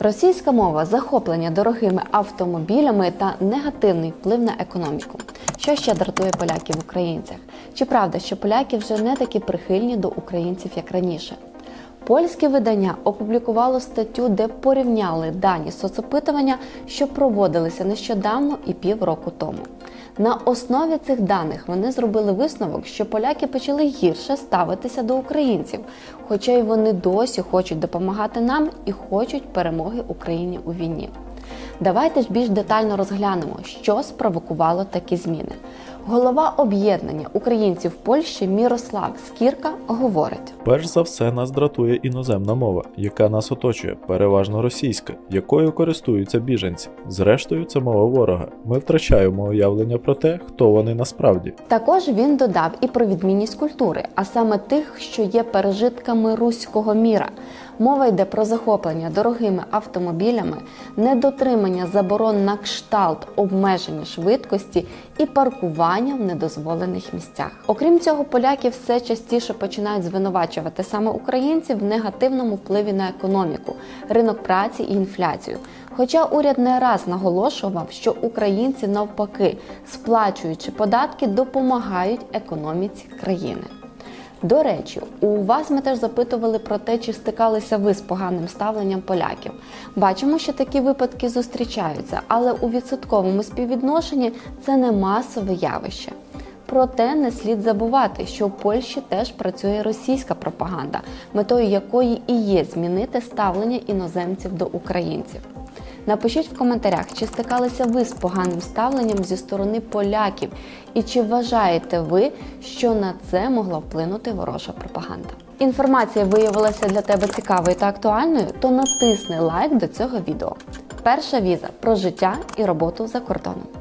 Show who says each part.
Speaker 1: Російська мова, захоплення дорогими автомобілями та негативний вплив на економіку. Що ще дратує поляків в українцях? Чи правда, що поляки вже не такі прихильні до українців, як раніше? Польське видання опублікувало статтю, де порівняли дані соцопитування, що проводилися нещодавно і півроку тому. На основі цих даних вони зробили висновок, що поляки почали гірше ставитися до українців, хоча й вони досі хочуть допомагати нам і хочуть перемоги Україні у війні. Давайте ж більш детально розглянемо, що спровокувало такі зміни. Голова об'єднання українців Польщі Мірослав Скірка говорить.
Speaker 2: Перш за все нас дратує іноземна мова, яка нас оточує, переважно російська, якою користуються біженці. Зрештою, це мова ворога. Ми втрачаємо уявлення про те, хто вони насправді.
Speaker 1: Також він додав і про відмінність культури, а саме тих, що є пережитками руського міра. Мова йде про захоплення дорогими автомобілями, недотримання заборон на кшталт обмеження швидкості і паркування в недозволених місцях. Окрім цього, поляки все частіше починають звинувачувати саме українців в негативному впливі на економіку, ринок праці і інфляцію. Хоча уряд не раз наголошував, що українці навпаки, сплачуючи податки, допомагають економіці країни. До речі, у вас ми теж запитували про те, чи стикалися ви з поганим ставленням поляків. Бачимо, що такі випадки зустрічаються, але у відсотковому співвідношенні це не масове явище. Проте не слід забувати, що в Польщі теж працює російська пропаганда, метою якої і є змінити ставлення іноземців до українців. Напишіть в коментарях, чи стикалися ви з поганим ставленням зі сторони поляків, і чи вважаєте ви, що на це могла вплинути ворожа пропаганда. Інформація виявилася для тебе цікавою та актуальною, то натисни лайк до цього відео. Перша віза про життя і роботу за кордоном.